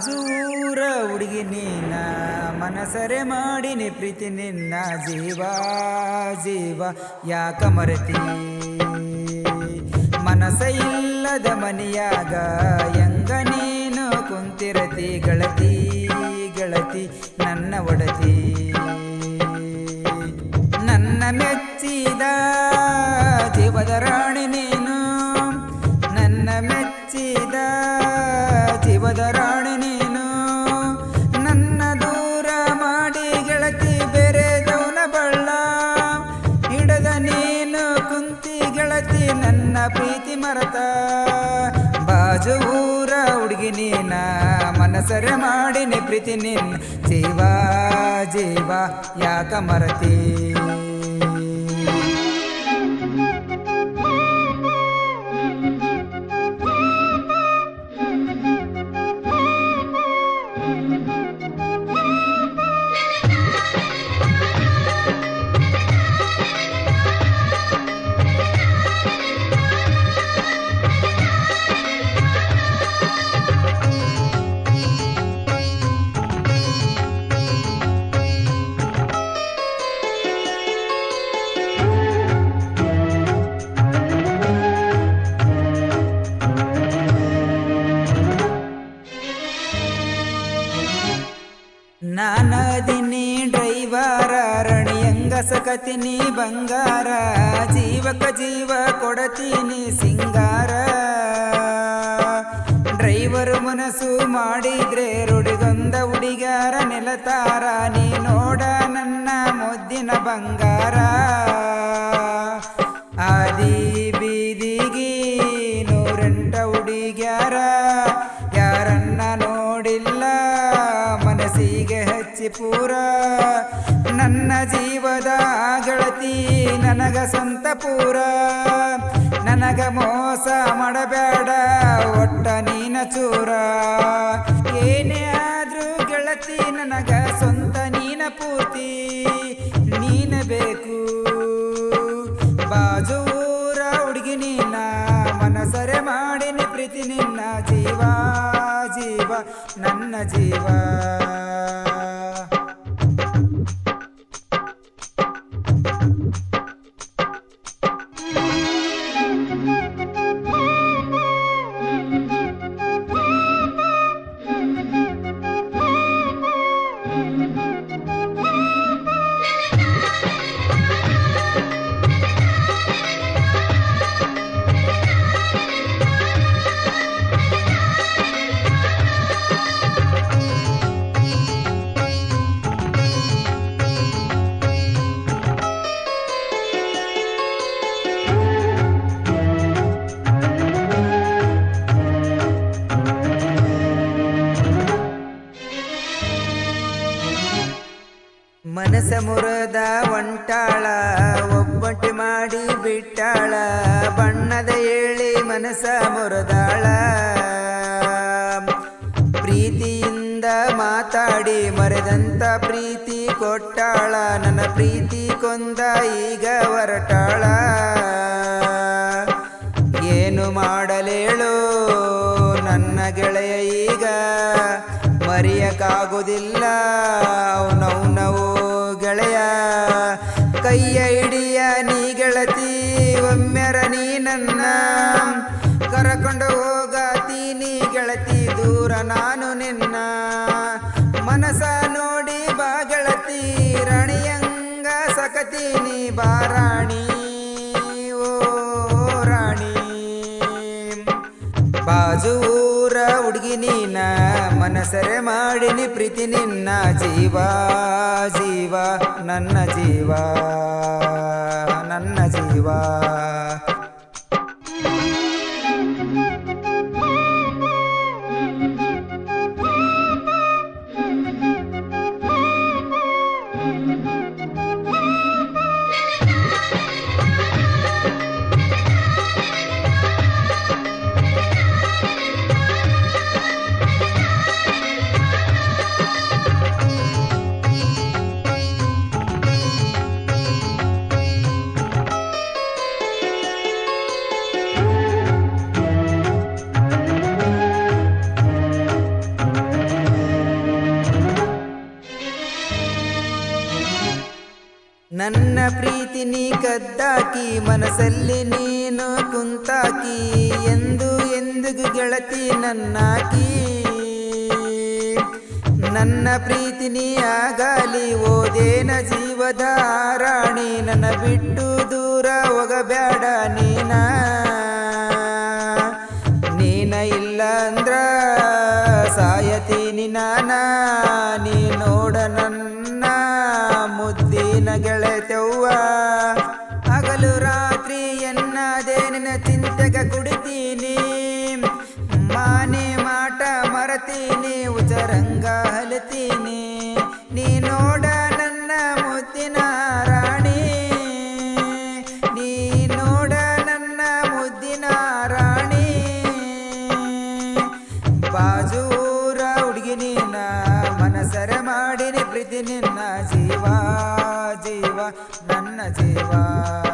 ಬಾಜೂರ ಹುಡುಗಿ ನೀನ ಮನಸರೆ ಮಾಡಿನಿ ಪ್ರೀತಿ ನಿನ್ನ ಜೀವ ಜೀವ ಯಾಕ ಮರೆತಿ? ಮನಸ ಇಲ್ಲದ ಮನಿಯಾಗ ಎಂಗ ನೀನು ಕುಂತಿರತಿ? ಗಳತಿ ಗಳತಿ, ನನ್ನ ಒಡತಿ. ನನ್ನ ಮೆಚ್ಚಿದ ಜೀವದ ರಾಣಿ ನೀನು, ನನ್ನ ಮೆಚ್ಚಿದ ಜೀವದ ರಾಣಿ ನೀನು. ನನ್ನ ದೂರ ಮಾಡಿ ಗೆಳತಿ ಬೇರೆ ದೌನ ಬಳ್ಳ. ಹಿಡದ ನೀನು ಕುಂತಿ ಗೆಳತಿ ನನ್ನ ಪ್ರೀತಿ ಮರತ. ಬಾಜು ಊರ ಹುಡುಗಿ ನೀನ, ಮನಸರೆ ಮಾಡಿನಿ ಪ್ರೀತಿ ನಿನ್ನ ಜೀವ ಜೀವ ಯಾಕ ಮರತಿ? ರಣಿಯಂಗ ಸಕತಿನಿ ಬಂಗಾರ, ಜೀವಕ ಜೀವ ಕೊಡತೀನಿ ಸಿಂಗಾರ. ಡ್ರೈವರ್ ಮನಸ್ಸು ಮಾಡಿದ್ರೆ ರುಡಿಗೊಂದ ಹುಡುಗಾರ ನೆಲತಾರ, ನೀ ನೋಡ ನನ್ನ ಮುದ್ದಿನ ಬಂಗಾರ. ಆದಿ ಬೀದಿಗಿ ನೂರೆಂಟ ಹುಡುಗ್ಯಾರ, ಯಾರನ್ನ ನೋಡಿಲ್ಲ, ಮನಸ್ಸಿಗೆ ಹಚ್ಚಿ ಪೂರ. ನನ್ನ ಜೀವದ ಗೆಳತಿ, ನನಗ ಸ್ವಂತ ಪೂರ. ನನಗ ಮೋಸ ಮಾಡಬೇಡ, ಒಟ್ಟ ನೀನ ಚೂರ. ಏನೇ ಆದ್ರೂ ಗೆಳತಿ, ನನಗ ಸ್ವಂತ ನೀನ ಪೂರ್ತಿ. ನೀನ ಬೇಕು. ಬಾಜೂರ ಹುಡುಗಿ ನೀನ, ಮನಸರೆ ಮಾಡಿನಿ ಪ್ರೀತಿ ನಿನ್ನ ಜೀವ ಜೀವ, ನನ್ನ ಜೀವ. ಮನಸ ಮುರದ ಒಂಟಾಳ, ಒಬ್ಬಟ್ಟು ಮಾಡಿ ಬಿಟ್ಟಾಳ, ಬಣ್ಣದ ಏಳಿ ಮನಸ ಮುರದಾಳ. ಪ್ರೀತಿಯಿಂದ ಮಾತಾಡಿ ಮರೆದಂತ ಪ್ರೀತಿ ಕೊಟ್ಟಾಳ, ನನ್ನ ಪ್ರೀತಿ ಕೊಂದ ಈಗ ಹೊರಟಾಳ. ಏನು ಮಾಡಲೇಳು ನನ್ನ ಗೆಳೆಯ ಈಗ, ಮರೆಯಕ್ಕಾಗೋದಿಲ್ಲ. ಕೈಯ ಹಿಡಿಯ ನೀ ಗೆಳತಿ ಒಮ್ಮೆರ ನೀ ನನ್ನ. ಕರಕೊಂಡು ಹೋಗತೀನಿ ಗೆಳತಿ ದೂರ ಮನಸರೆ ಮಾಡಿನಿ ಪ್ರೀತಿ ನಿನ್ನ ಜೀವ ಜೀವ ನನ್ನ ಜೀವ ನನ್ನ ಜೀವ. ನನ್ನ ಪ್ರೀತಿ ನೀ ಕದ್ದಾಕಿ, ಮನಸ್ಸಲ್ಲಿ ನೀನು ಕುಂತಾಕಿ, ಎಂದು ಎಂದಿಗೂ ಗೆಳತಿ ನನ್ನಾಕಿ. ನನ್ನ ಪ್ರೀತಿ ನೀ ಆಗಲಿ, ಓದೇನ ಜೀವದ ರಾಣಿ ನನ್ನ ಬಿಟ್ಟು ದೂರ ಹೋಗಬೇಡ ನೀನ. ನೀನ ಇಲ್ಲ ಅಂದ್ರ ಸಾಯತೀನಿ ನಾನ, ನೀ ನೋಡ ನನ್ನ ಮುದ್ದಿನ ಗೆಳತೆವ್ವ. ಹಗಲು ರಾತ್ರಿ ಎನ್ನದೇನಿನ ಚಿಂತೆಗ ಕುಡಿತೀನಿ. ಮಾನೆ ಮಾಟ ಮರತೀನಿ ಉಚರಂಗ ಹಲತೀನಿ. ನೀ ನೋಡ ನಿನ್ನ ಜೀವ ಜೀವ ನನ್ನ ಜೀವ